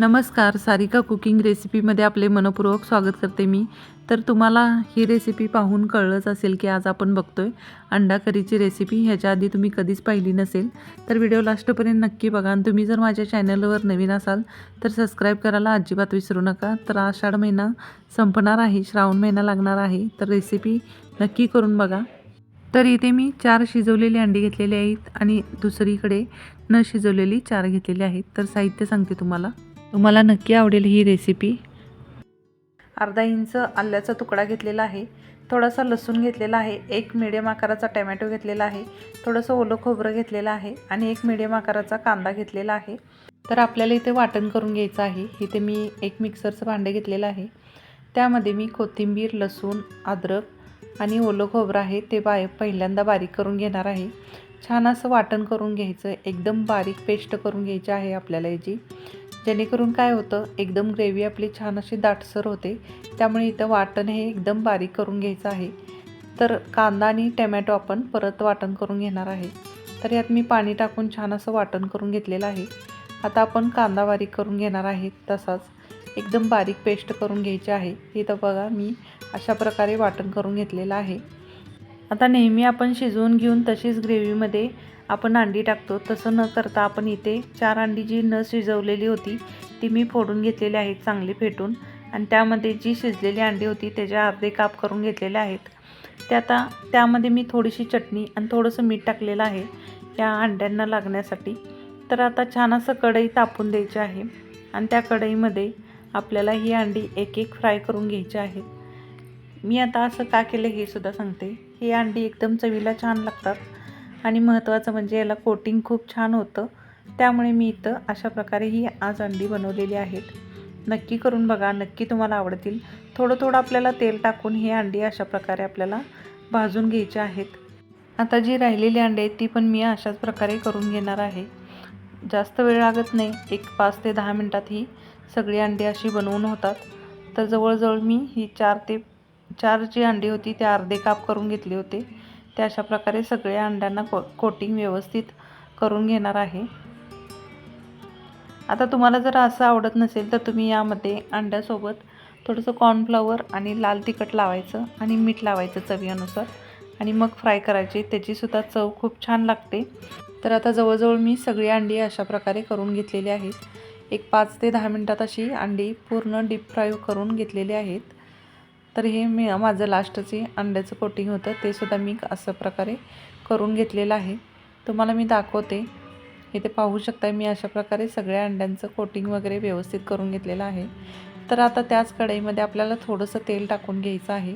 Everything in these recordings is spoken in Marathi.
नमस्कार सारिका कुकिंग रेसिपीमध्ये आपले मनपूर्वक स्वागत करते मी. तर तुम्हाला ही रेसिपी पाहून कळलंच असेल की आज आपण बघतोय अंडा करीची रेसिपी. ह्याच्या आधी तुम्ही कधीच पाहिली नसेल तर व्हिडिओ लास्टपर्यंत नक्की बघा. आणि तुम्ही जर माझ्या चॅनलवर नवीन असाल तर सबस्क्राईब करायला अजिबात विसरू नका. तर आषाढ महिना संपणार आहे श्रावण महिना लागणार आहे तर रेसिपी नक्की करून बघा. तर इथे मी चार शिजवलेली अंडी घेतलेली आहेत आणि दुसरीकडे न शिजवलेली चार घेतलेली आहेत. तर साहित्य सांगते तुम्हाला. तुम्हाला नक्की आवडेल ही रेसिपी अर्धा इंच आल्याचा तुकडा घेतलेला आहे. थोडासा लसूण घेतलेला आहे. एक मिडियम आकाराचा टमॅटो घेतलेला आहे. थोडंसं ओलं खोबरं घेतलेलं आहे आणि एक मिडियम आकाराचा कांदा घेतलेला आहे. तर आपल्याला इथे वाटण करून घ्यायचं आहे. इथे मी एक मिक्सरचं भांडं घेतलेलं आहे. त्यामध्ये मी कोथिंबीर लसूण अद्रक आणि ओलं खोबरं आहे ते बाय पहिल्यांदा बारीक करून घेणार आहे. छान असं वाटण करून घ्यायचं. एकदम बारीक पेस्ट करून घ्यायची आहे आपल्याला याची. जेणेकरून काय होतं एकदम ग्रेव्ही आपली छान अशी दाटसर होते. त्यामुळे इथं वाटण हे एकदम बारीक करून घ्यायचं आहे. तर कांदा आणि टमॅटो आपण परत वाटण करून घेणार आहे. तर यात मी पाणी टाकून छान असं वाटण करून घेतलेलं आहे. आता आपण कांदा बारीक करून घेणार आहे तसाच. एकदम बारीक पेस्ट करून घ्यायची आहे. इथं बघा मी अशा प्रकारे वाटण करून घेतलेलं आहे. आता नेहमी आपण शिजवून घेऊन तशीच ग्रेव्हीमध्ये आपण अंडी टाकतो. तसं न करता आपण इथे चार अंडी जी न शिजवलेली होती ती मी फोडून घेतलेली आहेत चांगली फेटून. आणि त्यामध्ये जी शिजलेली अंडी होती त्याच्या अर्धे काप करून घेतलेले आहेत. ते आता त्यामध्ये मी थोडीशी चटणी आणि थोडंसं मीठ टाकलेलं आहे या अंड्यांना लागण्यासाठी. तर आता छान असं कढई तापून द्यायची आहे आणि त्या कढईमध्ये आपल्याला ही अंडी एक एक फ्राय करून घ्यायची आहेत मी आता असं का केलं हे सुद्धा सांगते. ही अंडी एकदम चवीला छान लागतात. आणि महत्त्वाचं म्हणजे याला कोटिंग खूप छान होतं. त्यामुळे मी इथं अशा प्रकारे ही आज अंडी बनवलेली आहेत. नक्की करून बघा नक्की तुम्हाला आवडतील. थोडं थोडं आपल्याला तेल टाकून ही अंडी अशा प्रकारे आपल्याला भाजून घ्यायची आहेत. आता जी राहिलेली अंडी आहेत ती पण मी अशाच प्रकारे करून घेणार आहे. जास्त वेळ लागत नाही एक पाच ते दहा मिनटात ही सगळी अंडी अशी बनवून होतात. तर जवळजवळ मी ही चार ते चार जी अंडी होती ते अर्धे काप करून घेतले होते. ते अशा प्रकारे सगळ्या अंड्यांना को कोटिंग व्यवस्थित करून घेणार आहे. आता तुम्हाला जर असं आवडत नसेल तर तुम्ही यामध्ये अंड्यासोबत थोडंसं कॉर्नफ्लॉवर आणि लाल तिखट लावायचं आणि मीठ लावायचं चवीनुसार. आणि मग फ्राय करायची. त्याचीसुद्धा चव खूप छान लागते. तर आता जवळजवळ मी सगळी अंडी अशा प्रकारे करून घेतलेली आहेत. एक पाच ते दहा मिनटात अशी अंडी पूर्ण डीप फ्राय करून घेतलेली आहेत. तर हे मी माझं लास्टचे अंड्याचं कोटिंग होतं ते सुद्धा मी असं प्रकारे करून घेतलेलं आहे. तुम्हाला मी दाखवते. इथे पाहू शकता मी अशा प्रकारे सगळ्या अंड्यांचं कोटिंग वगैरे व्यवस्थित करून घेतलेलं आहे. तर आता त्याच कढईमध्ये आपल्याला थोडंसं तेल टाकून घ्यायचं आहे.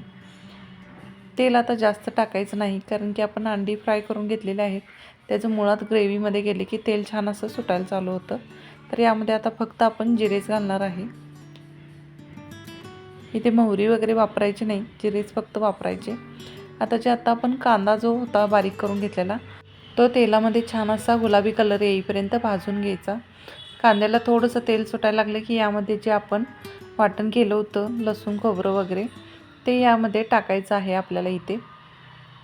तेल आता जास्त टाकायचं नाही कारण की आपण अंडी फ्राय करून घेतलेले आहेत. त्याचं मुळात ग्रेव्हीमध्ये गेले की तेल छान असं सुटायला चालू होतं. तर यामध्ये आता फक्त आपण जिरेच घालणार आहे. इथे मोहरी वगैरे वापरायची नाही जिरेच फक्त वापरायचे. आता जे आता आपण कांदा जो होता बारीक करून घेतलेला तो तेलामध्ये छान असा गुलाबी कलर येईपर्यंत भाजून घ्यायचा. कांद्याला थोडंसं तेल सुटायला लागलं की यामध्ये जे आपण वाटण केलं होतं लसूण खोबरं वगैरे ते यामध्ये टाकायचं आहे आपल्याला इथे.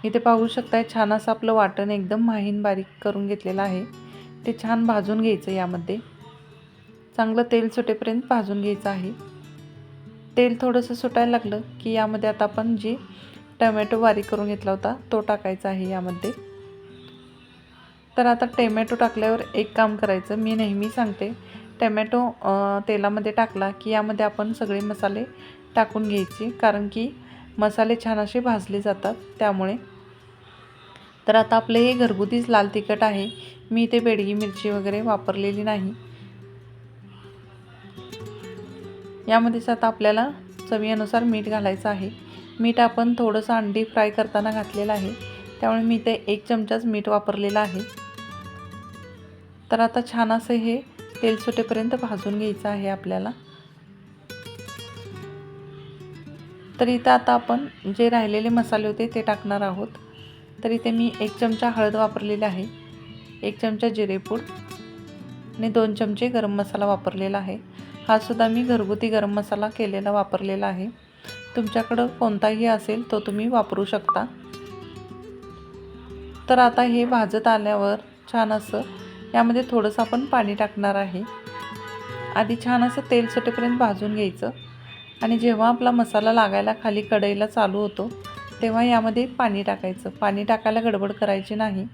इथे पाहू शकताय छान असं आपलं वाटण एकदम माहीन बारीक करून घेतलेलं आहे. ते छान भाजून घ्यायचं यामध्ये. चांगलं तेल सुटेपर्यंत भाजून घ्यायचं आहे. तेल थोडंसं सुटायला लागलं की यामध्ये आता आपण जी टमॅटो बारीक करून घेतला होता तो टाकायचा आहे यामध्ये. तर आता टमॅटो टाकल्यावर एक काम करायचं मी नेहमी सांगते टमॅटो तेलामध्ये टाकला की यामध्ये आपण सगळे मसाले टाकून घ्यायचे कारण की मसाले छान असे भाजले जातात त्यामुळे. तर आता आपलं हे घरगुतीच लाल तिखट आहे मी इथे बेडगी मिरची वगैरे वापरलेली नाही. यामध्येच आता आपल्याला चवीनुसार मीठ घालायचं आहे. मीठ आपण थोडंसं अंडी फ्राय करताना घातलेलं आहे. त्यामुळे मी ते एक चमचाच मीठ वापरलेलं आहे. तर आता छान असं हे तेल सुटेपर्यंत भाजून घ्यायचं आहे आपल्याला. तर इथं आता आपण जे राहिलेले मसाले होते ते टाकणार आहोत. तर इथे मी एक चमचा हळद वापरलेली आहे. एक चमचा जिरेपूड आणि दोन चमचे गरम मसाला वापरलेला आहे. हा सुद्धा मी घरगुती गरम मसाला केलेला वापरलेला आहे. तुमच्याकडं कोणताही असेल तो तुम्ही वापरू शकता. तर आता हे भाजत आल्यावर छान असं यामध्ये थोडंसं आपण पाणी टाकणार आहे. आधी छान असं तेल सुटेपर्यंत भाजून घ्यायचं. आणि जेव्हा आपला मसाला लागायला खाली कढईला चालू होतो तेव्हा यामध्ये पाणी टाकायचं. पाणी टाकायला गडबड करायची नाही.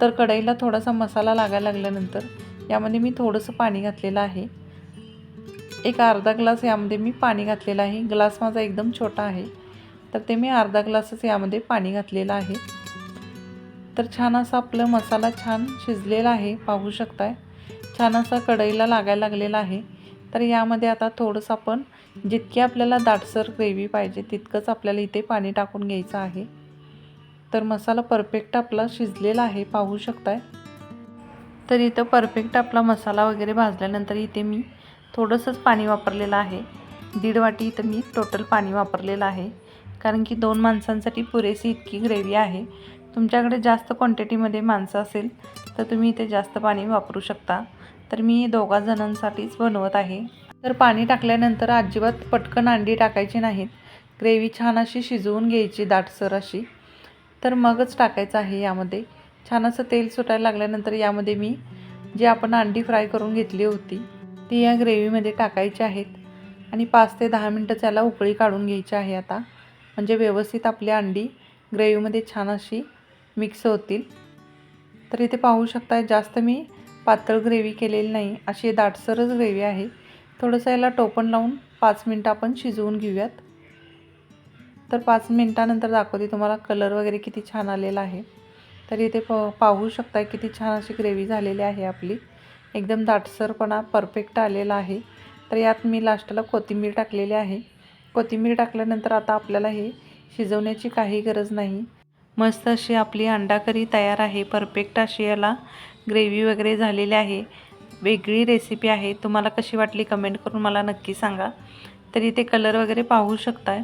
तर कढईला थोडासा मसाला लागायला लागल्यानंतर यामध्ये मी थोडंसं पाणी घातलेलं आहे. एक अर्धा ग्लास यामध्ये मी पाणी घातलेलं आहे. ग्लास माझा एकदम छोटा आहे. तर ते मी अर्धा ग्लासच यामध्ये पाणी घातलेलं आहे. तर छान असा आपलं मसाला छान शिजलेला आहे. पाहू शकताय. छान असा कढईला लागायला लागलेला आहे. तर यामध्ये आता थोडंसं आपण जितकी आपल्याला दाटसर ग्रेव्ही पाहिजे तितकंच आपल्याला इथे पाणी टाकून घ्यायचं आहे. तर मसाला परफेक्ट आपला शिजलेला आहे. पाहू शकताय. तर इथं परफेक्ट आपला मसाला वगैरे भाजल्यानंतर इथे मी थोडंसंच पाणी वापरलेलं आहे. दीड वाटी इथं मी टोटल पाणी वापरलेलं आहे. कारण की दोन माणसांसाठी पुरेशी इतकी ग्रेव्ही आहे. तुमच्याकडे जास्त क्वांटिटीमध्ये माणसं असेल तर तुम्ही इथे जास्त पाणी वापरू शकता. तर मी दोघा जणांसाठीच बनवत आहे. तर पाणी टाकल्यानंतर अजिबात पटकन अंडी टाकायची नाहीत. ग्रेव्ही छान अशी शिजवून घ्यायची दाटसर अशी. तर मगच टाकायचं आहे यामध्ये. छान असं तेल सुटायला लागल्यानंतर यामध्ये मी जे आपण अंडी फ्राय करून घेतली होती ती या ग्रेव्हीमध्ये टाकायची आहेत. आणि पाच ते दहा मिनटं त्याला उकळी काढून घ्यायची आहे आता. म्हणजे व्यवस्थित आपली अंडी ग्रेव्हीमध्ये छान अशी मिक्स होतील. तर इथे पाहू शकता जास्त मी पातळ ग्रेव्ही केलेली नाही. अशी दाटसरच ग्रेव्ही आहे. थोडंसं याला टोपण लावून पाच मिनटं आपण शिजवून घेऊयात. तर पाच मिनटानंतर दाखवते तुम्हाला कलर वगैरे किती छान आलेला आहे. तर इथे प पाहू शकता किती छान अशी ग्रेव्ही झालेली आहे आपली. एकदम दाटसरपणा परफेक्ट आलेला आहे. तर यात मी लास्टला कोथिंबीर टाकलेली आहे. कोथिंबीर टाकल्यानंतर आता आपल्याला हे शिजवण्याची काही गरज नाही. मस्त अशी आपली अंडा करी तयार आहे. परफेक्ट अशी याला ग्रेव्ही वगैरे झालेली आहे. वेगळी रेसिपी आहे. तुम्हाला कशी वाटली कमेंट करून मला नक्की सांगा. तरी ते कलर वगैरे पाहू शकताय.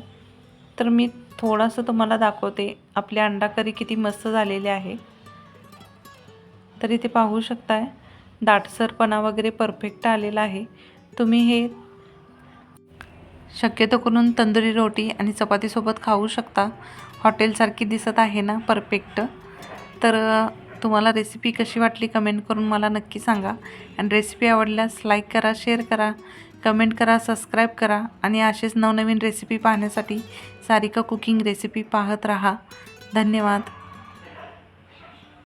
तर मी थोडंसं तुम्हाला दाखवते आपली अंडा करी किती मस्त झालेली आहे. तरी ते पाहू शकताय. दाटसरपणा वगैरे परफेक्ट आलेला आहे. तुम्ही हे शक्यतो करून तंदुरी रोटी आणि चपातीसोबत खाऊ शकता. हॉटेलसारखी दिसत आहे ना परफेक्ट? तर तुम्हाला रेसिपी कशी वाटली कमेंट करून मला नक्की सांगा. आणि रेसिपी आवडल्यास लाईक करा शेअर करा. कमेंट करा सबस्क्राईब करा. आणि असेच नवनवीन रेसिपी पाहण्यासाठी सारिका कुकिंग रेसिपी पाहत राहा. धन्यवाद.